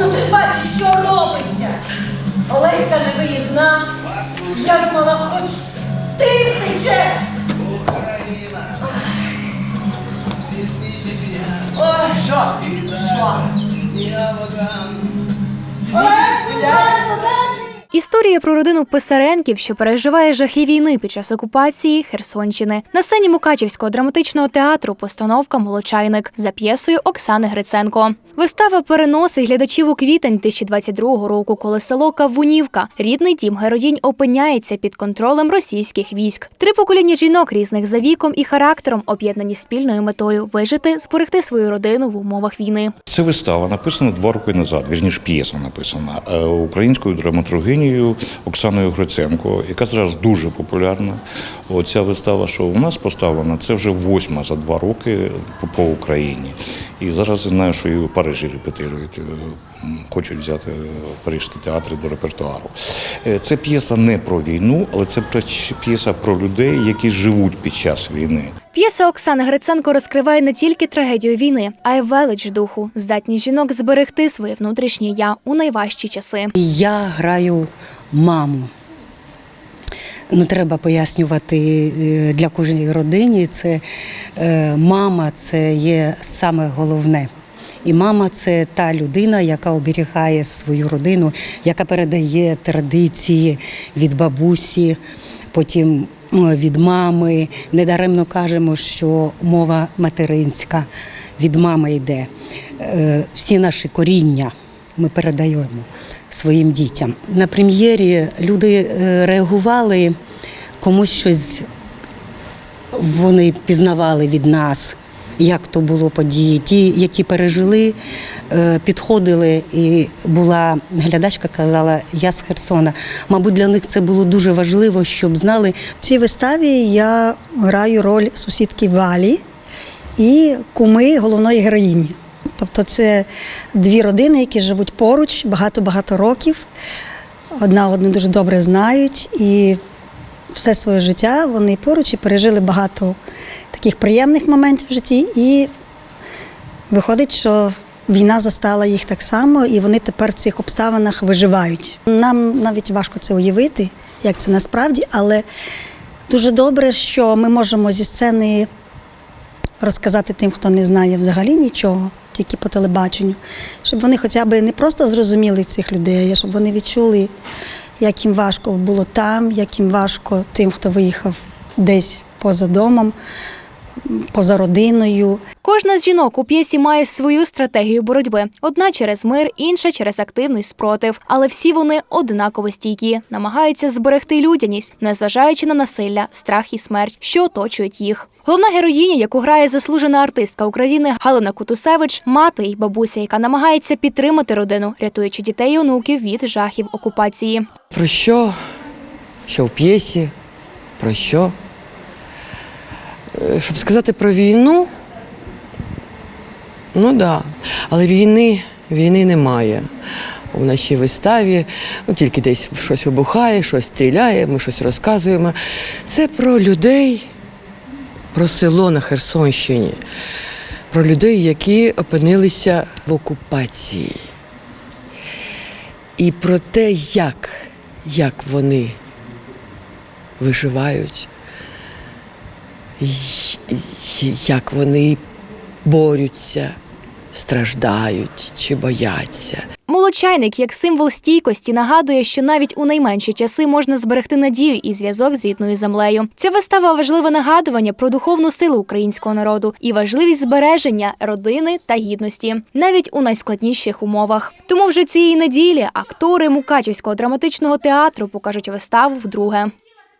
Ну ти ж бачиш, що робиться. Олеська не виїзна. Я думала, хоч ти втечеш. Ой, що? Що? Історія про родину Писаренків, що переживає жахи війни під час окупації Херсонщини. На сцені Мукачівського драматичного театру постановка Молочайник за п'єсою Оксани Гриценко. Вистава переносить глядачів у квітень 2022 року, коли село Кавунівка, рідний дім героїнь, опиняється під контролем російських військ. Три покоління жінок різних за віком і характером об'єднані спільною метою вижити, зберегти свою родину в умовах війни. Це вистава написана два роки назад, вірніш п'єса написана е, українською драматургинією Оксаною Гриценко, яка зараз дуже популярна. Оця вистава, що у нас поставлена, це вже восьма за два роки по, Україні. І зараз я знаю, що і у Парижі репетирують. е, Хочуть взяти парижські театри до репертуару. Е, Це п'єса не про війну, але це п'єса про людей, які живуть під час війни. П'єса Оксани Гриценко розкриває не тільки трагедію війни, а й велич духу, здатність жінок зберегти своє внутрішнє я у найважчі часи. Я граю маму. Ну, треба пояснювати е, для кожної родини. Це е, мама це є саме головне. І мама це та людина, яка оберігає свою родину, яка передає традиції від бабусі, потім від мами. Недаремно кажемо, що мова материнська від мами йде. Е, Всі наші коріння ми передаємо своїм дітям. На прем'єрі люди е, реагували, комусь щось вони пізнавали від нас, як то було події. Ті, які пережили, е, підходили, і була глядачка, казала, я з Херсона. Мабуть, для них це було дуже важливо, щоб знали, В цій виставі я граю роль сусідки Валі і куми головної героїні. Тобто це дві родини, які живуть поруч багато-багато років. Одна одну дуже добре знають, і все своє життя вони поруч і пережили багато таких приємних моментів в житті. І виходить, що війна застала їх так само, і вони тепер в цих обставинах виживають. Нам навіть важко це уявити, як це насправді, але дуже добре, що ми можемо зі сцени розказати тим, хто не знає взагалі нічого, тільки по телебаченню, щоб вони хоча б не просто зрозуміли цих людей, а щоб вони відчули, як їм важко було там, як їм важко тим, хто виїхав десь поза домом, поза родиною. Кожна з жінок у п'єсі має свою стратегію боротьби: одна через мир, інша через активний спротив. Але всі вони однаково стійкі, намагаються зберегти людяність, незважаючи на насилля, страх і смерть, що оточують їх. Головна героїня, яку грає заслужена артистка України Галина Кутусевич, мати й бабуся, яка намагається підтримати родину, рятуючи дітей і онуків від жахів окупації. Про що? Що в п'єсі? Про що? Е, Щоб сказати про війну, ну так. Да. Але війни, війни немає. У нашій виставі ну, тільки десь щось вибухає, щось стріляє, ми щось розказуємо. Це про людей, про село на Херсонщині, про людей, які опинилися в окупації. І про те, як, як вони виживають, як вони борються, страждають чи бояться. Молочайник, як символ стійкості, нагадує, що навіть у найменші часи можна зберегти надію і зв'язок з рідною землею. Ця вистава важливе нагадування про духовну силу українського народу і важливість збереження родини та гідності, навіть у найскладніших умовах. Тому вже цієї неділі актори Мукачівського драматичного театру покажуть виставу вдруге.